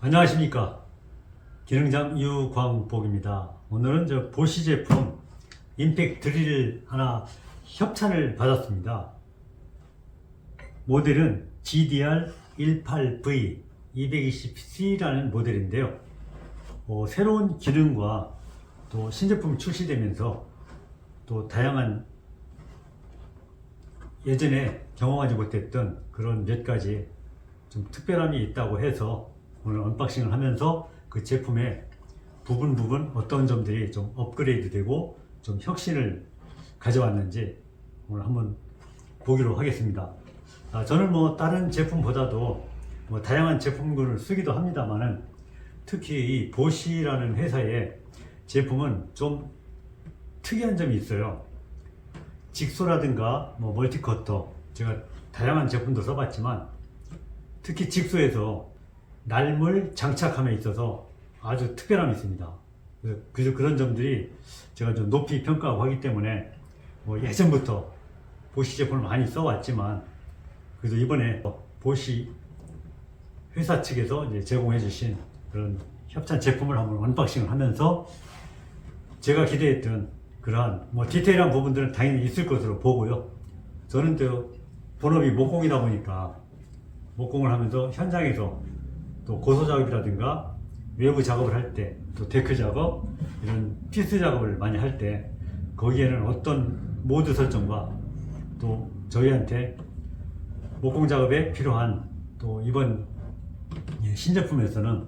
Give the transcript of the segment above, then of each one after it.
안녕하십니까. 기능장 유광복입니다. 오늘은 저 보시 제품 임팩 드릴 하나 협찬을 받았습니다. 모델은 GDR 18V 220C라는 모델인데요. 어, 새로운 기능과 또 신제품 출시되면서 또 다양한 예전에 경험하지 못했던 그런 몇 가지 좀 특별함이 있다고 해서 오늘 언박싱을 하면서 그 제품의 부분 부분 어떤 점들이 좀 업그레이드 되고 좀 혁신을 가져왔는지 오늘 한번 보기로 하겠습니다. 아, 저는 뭐 다른 제품보다도 뭐 다양한 제품군을 쓰기도 합니다만은 특히 이 보시라는 회사의 제품은 좀 특이한 점이 있어요. 직소라든가 뭐 멀티커터 제가 다양한 제품도 써봤지만 특히 직소에서 날물 장착함에 있어서 아주 특별함이 있습니다. 그래서 그래서 그런 점들이 제가 좀 높이 평가하고 하기 때문에 뭐 예전부터 보시 제품을 많이 써왔지만 그래도 이번에 보시 회사 측에서 이제 제공해 주신 그런 협찬 제품을 한번 언박싱을 하면서 제가 기대했던 그러한 뭐 디테일한 부분들은 당연히 있을 것으로 보고요. 저는 또 본업이 목공이다 보니까 목공을 하면서 현장에서 또 고소 작업이라든가 외부 작업을 할 때 또 데크 작업 이런 피스 작업을 많이 할 때 거기에는 어떤 모드 설정과 또 저희한테 목공 작업에 필요한 또 이번 예, 신제품에서는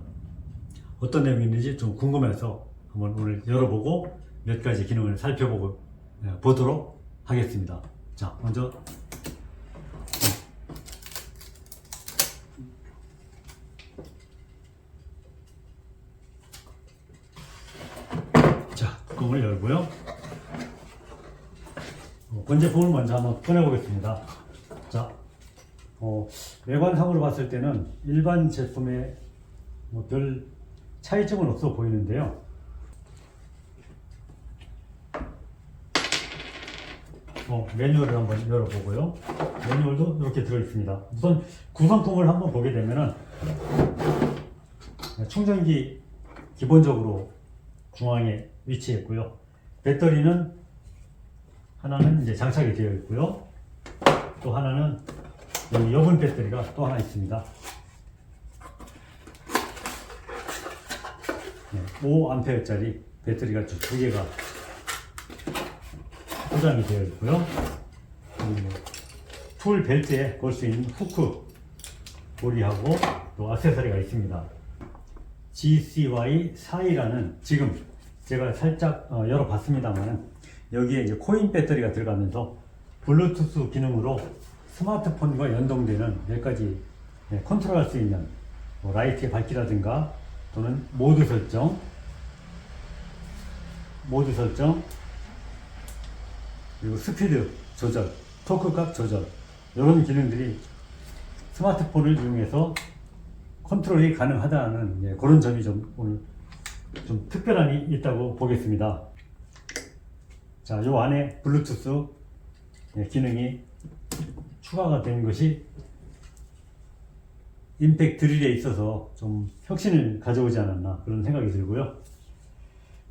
어떤 내용이 있는지 좀 궁금해서 한번 오늘 열어보고 몇 가지 기능을 살펴보고 예, 보도록 하겠습니다. 자, 먼저 자, 열고요. 어, 본제품을 먼저 한번 꺼내보겠습니다. 자, 어, 외관상으로 봤을 때는 일반 제품에 뭐 별 차이점은 없어 보이는데요. 어, 매뉴얼을 한번 열어보고요. 매뉴얼도 이렇게 들어있습니다. 우선 구성품을 한번 보게 되면은 충전기 기본적으로 중앙에 위치했고요. 배터리는 하나는 이제 장착이 되어 있고요. 또 하나는 여기 여분 배터리가 또 하나 있습니다. 네, 5A짜리 배터리가 두- 두 개가 포장이 되어 있고요. 그리고 풀 벨트에 걸 수 있는 후크 고리하고 또 액세서리가 있습니다. GCY 4이라는 지금 제가 살짝 어, 열어봤습니다만은 여기에 이제 코인 배터리가 들어가면서 블루투스 기능으로 스마트폰과 연동되는 몇 가지 네, 컨트롤할 수 있는 뭐 라이트의 밝기라든가 또는 모드 설정, 모드 설정, 그리고 스피드 조절, 토크 값 조절 이런 기능들이 스마트폰을 이용해서 컨트롤이 가능하다는 예, 그런 점이 좀 오늘 좀 특별함이 있다고 보겠습니다. 자, 요 안에 블루투스 예, 기능이 추가가 된 것이 임팩 드릴에 있어서 좀 혁신을 가져오지 않았나 그런 생각이 들고요.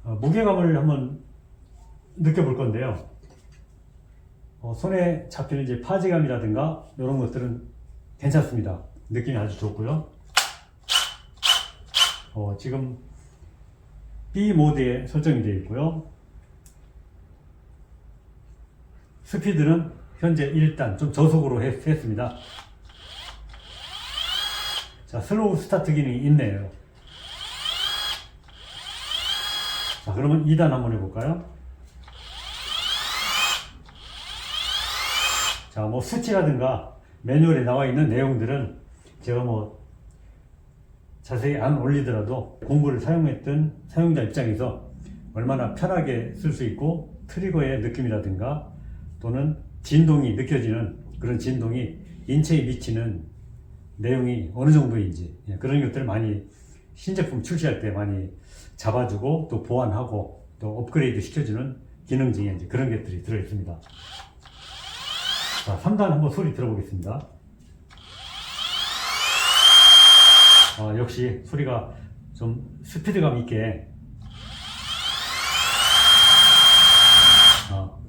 어, 무게감을 한번 느껴볼 건데요. 어, 손에 잡히는 이제 파지감이라든가 이런 것들은 괜찮습니다. 느낌이 아주 좋고요. 어, 지금 B 모드에 설정이 되어 있고요. 스피드는 현재 1단 좀 저속으로 했, 했습니다. 자, 슬로우 스타트 기능이 있네요. 자, 그러면 2단 한번 해볼까요? 자, 뭐 수치라든가 매뉴얼에 나와 있는 내용들은 제가 뭐 자세히 안 올리더라도 공구를 사용했던 사용자 입장에서 얼마나 편하게 쓸 수 있고 트리거의 느낌이라든가 또는 진동이 느껴지는 그런 진동이 인체에 미치는 내용이 어느 정도인지 예, 그런 것들을 많이 신제품 출시할 때 많이 잡아주고 또 보완하고 또 업그레이드 시켜주는 기능 중에 이제 그런 것들이 들어있습니다. 자, 3단 한번 소리 들어보겠습니다. 어, 역시 소리가 좀 스피드감 있게 어,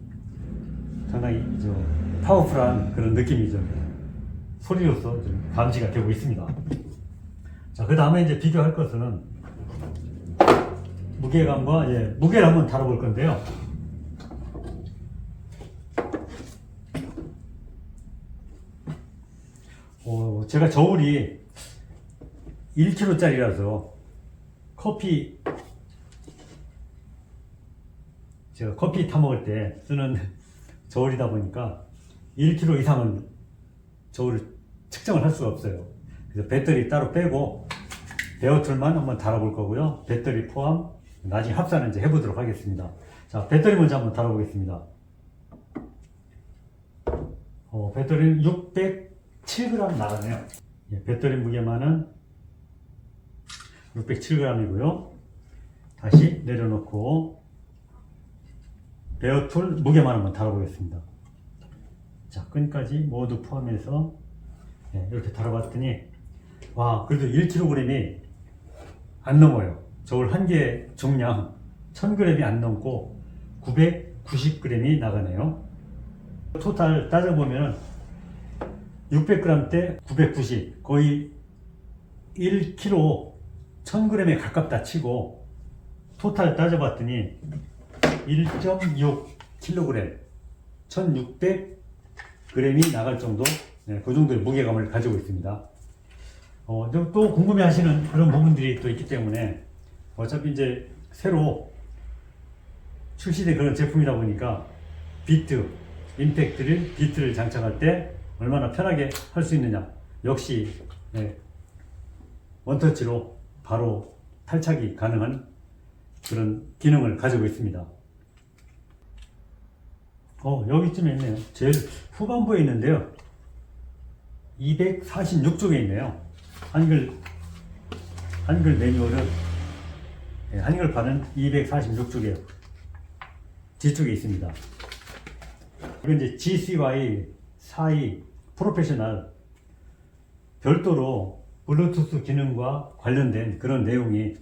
상당히 좀 파워풀한 그런 느낌이 좀 소리로서 좀 감지가 되고 있습니다. 자, 그 다음에 이제 비교할 것은 무게감과 예, 무게를 한번 다뤄볼 건데요. 어, 제가 저울이 1kg짜리라서 커피 제가 커피 타 먹을 때 쓰는 저울이다 보니까 1kg 이상은 저울을 측정을 할 수가 없어요. 그래서 배터리 따로 빼고 베어툴만 한번 달아볼 거고요. 배터리 포함 나중에 합산을 이제 해보도록 하겠습니다. 자, 배터리 먼저 한번 달아보겠습니다. 어, 배터리는 607g 나가네요. 예, 배터리 무게만은 607g이고요. 다시 내려놓고 베어툴 무게만 한번 달아보겠습니다. 자, 끈까지 모두 포함해서 예, 이렇게 달아봤더니 와, 그래도 1kg이 안 넘어요. 저울 한 개重량 1000g이 안 넘고 990g이 나가네요. 토탈 따져보면 600g 대 990, 거의 1kg 1000g에 가깝다 치고 토탈 따져봤더니 1.6kg 1600g이 나갈 정도 네, 그 정도의 무게감을 가지고 있습니다. 어, 좀또 궁금해 하시는 그런 부분들이 또 있기 때문에 어차피 이제 새로 출시된 그런 제품이다 보니까 비트, 임팩트를 비트를 장착할 때 얼마나 편하게 할 수 있느냐. 역시 네, 원터치로 바로 탈착이 가능한 그런 기능을 가지고 있습니다. 어, 여기쯤에 있네요. 제일 후반부에 있는데요. 246쪽에 있네요. 한글, 한글 매뉴얼은, 예, 한글판은 246쪽에 뒤쪽에 있습니다. 이건 이제 GCY 42 프로페셔널 별도로 블루투스 기능과 관련된 그런 내용이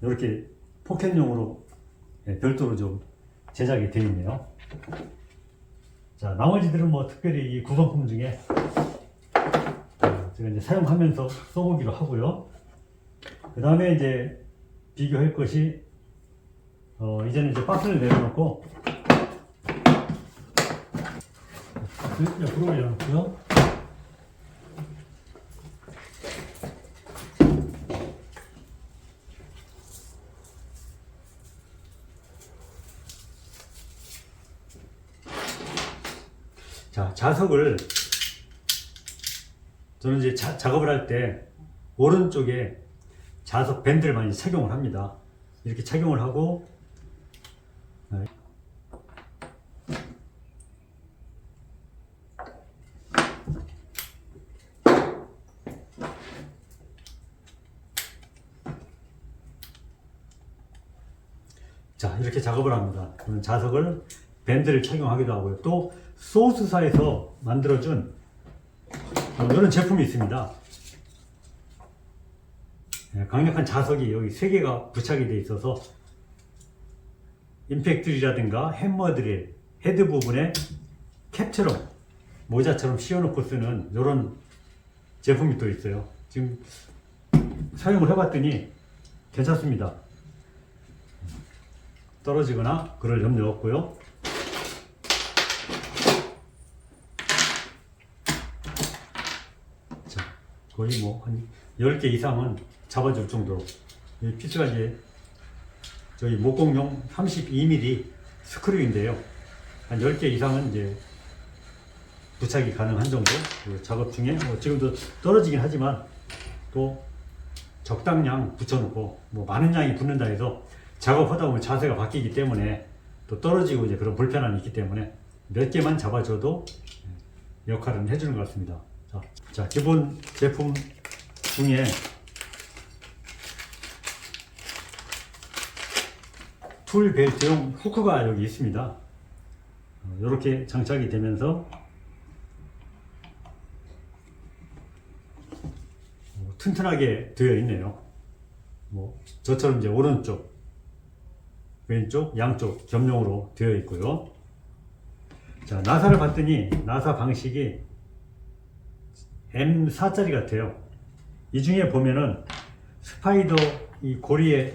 이렇게 포켓용으로 예, 별도로 좀 제작이 되어 있네요. 자, 나머지들은 뭐 특별히 이 구성품 중에 어, 제가 이제 사용하면서 써보기로 하고요. 그 다음에 이제 비교할 것이 어, 이제는 이제 박스를 내려놓고 옆으로 올려놓고요. 자, 자석을 저는 이제 자- 작업을 할 때 오른쪽에 자석 밴드를 많이 착용을 합니다. 이렇게 착용을 하고 네. 자 이렇게 작업을 합니다. 자석을 밴드를 착용하기도 하고요. 또 소스사에서 만들어준 어, 이런 제품이 있습니다. 예, 강력한 자석이 여기 세 개가 부착이 되어 있어서 임팩트리라든가 햄머드릴 헤드 부분에 캡처럼 모자처럼 씌워놓고 쓰는 이런 제품이 또 있어요. 지금 사용을 해봤더니 괜찮습니다. 떨어지거나 그럴 염려 없고요. 자, 거의 뭐 한 10개 이상은 잡아줄 정도로 이 피스가 이제 저희 목공용 32mm 스크류인데요. 한 10개 이상은 이제 부착이 가능한 정도 그 작업 중에 뭐 지금도 떨어지긴 하지만 또 적당량 붙여놓고 뭐 많은 양이 붙는다 해서 작업하다 보면 자세가 바뀌기 때문에 또 떨어지고 이제 그런 불편함이 있기 때문에 몇 개만 잡아줘도 역할은 해주는 것 같습니다. 자, 자 기본 제품 중에 툴 벨트용 후크가 여기 있습니다. 이렇게 장착이 되면서 어, 튼튼하게 되어 있네요. 뭐 저처럼 이제 오른쪽, 왼쪽, 양쪽 겸용으로 되어 있고요. 자, 나사를 봤더니 나사 방식이 M4짜리 같아요. 이 중에 보면은 스파이더 이 고리에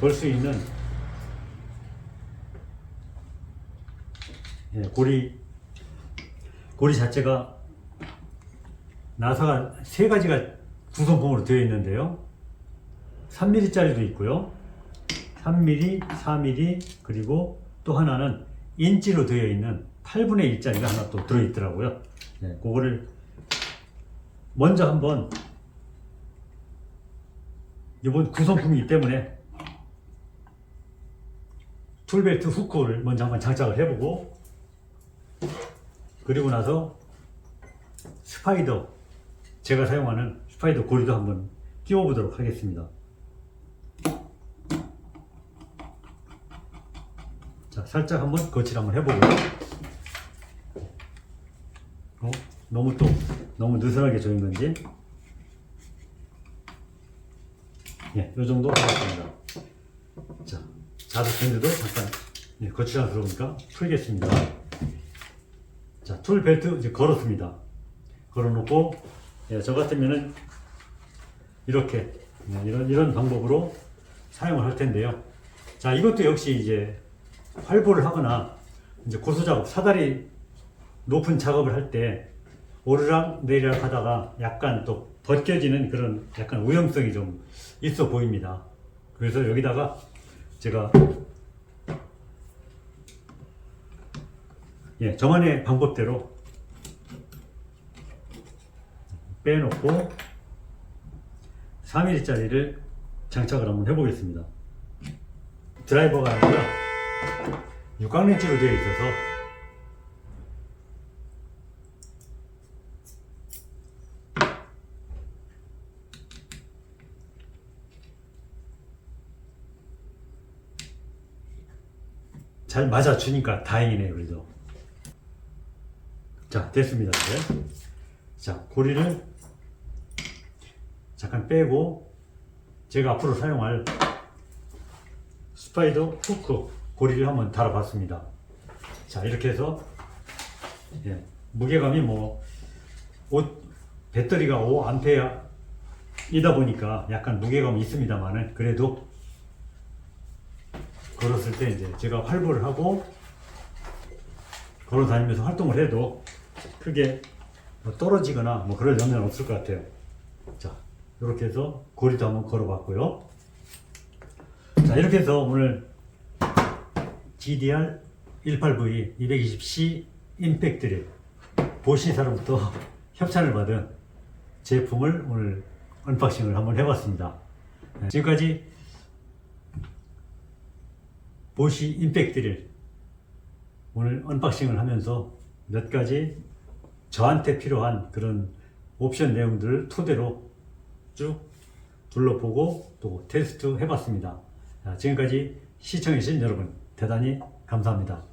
걸 수 있는 예, 고리 고리 자체가 나사가 세 가지가 구성품으로 되어 있는데요. 3mm짜리도 있고요. 3mm, 4mm 그리고 또 하나는 인치로 되어 있는 8분의 1짜리가 하나 또 들어있더라고요. 네, 그거를 먼저 한번 이번 구성품이기 때문에 툴벨트 후크를 먼저 한번 장착을 해보고 그리고 나서 스파이더 제가 사용하는 스파이더 고리도 한번 끼워 보도록 하겠습니다. 자, 살짝 한번 거칠 한번 해보고. 어? 너무 또 너무 느슨하게 조인 건지. 예, 요 정도 하겠습니다. 자, 자석 밴드도 잠깐 예, 거치장 들어오니까 풀겠습니다. 자, 툴 벨트 이제 걸었습니다. 걸어놓고 예, 저 같으면은 이렇게 예, 이런 이런 방법으로 사용을 할 텐데요. 자, 이것도 역시 이제 활보를 하거나 이제 고수 작업, 사다리 높은 작업을 할 때 오르락 내리락 하다가 약간 또 벗겨지는 그런 약간 위험성이 좀 있어 보입니다. 그래서 여기다가 제가 예, 저만의 방법대로 빼놓고 3mm짜리를 장착을 한번 해보겠습니다. 드라이버가 아니라 육각렌치로 되어 있어서 잘 맞아주니까 다행이네요, 그래도. 자, 됐습니다. 이제. 자, 고리를 잠깐 빼고 제가 앞으로 사용할 스파이더 후크 고리를 한번 달아봤습니다. 자, 이렇게 해서 예, 무게감이 뭐 옷, 배터리가 5A이다 보니까 약간 무게감이 있습니다만은 그래도 걸었을 때 이제 제가 활보를 하고 걸어 다니면서 활동을 해도 크게 뭐 떨어지거나 뭐 그럴 염려는 없을 것 같아요. 자, 이렇게 해서 고리도 한번 걸어봤고요. 자, 이렇게 해서 오늘 GDR 18V 220C 임팩트를 보시사로부터 협찬을 받은 제품을 오늘 언박싱을 한번 해봤습니다. 네, 지금까지 보시 임팩트를 오늘 언박싱을 하면서 몇 가지 저한테 필요한 그런 옵션 내용들을 토대로 쭉 둘러보고 또 테스트 해봤습니다. 자, 지금까지 시청해주신 여러분 대단히 감사합니다.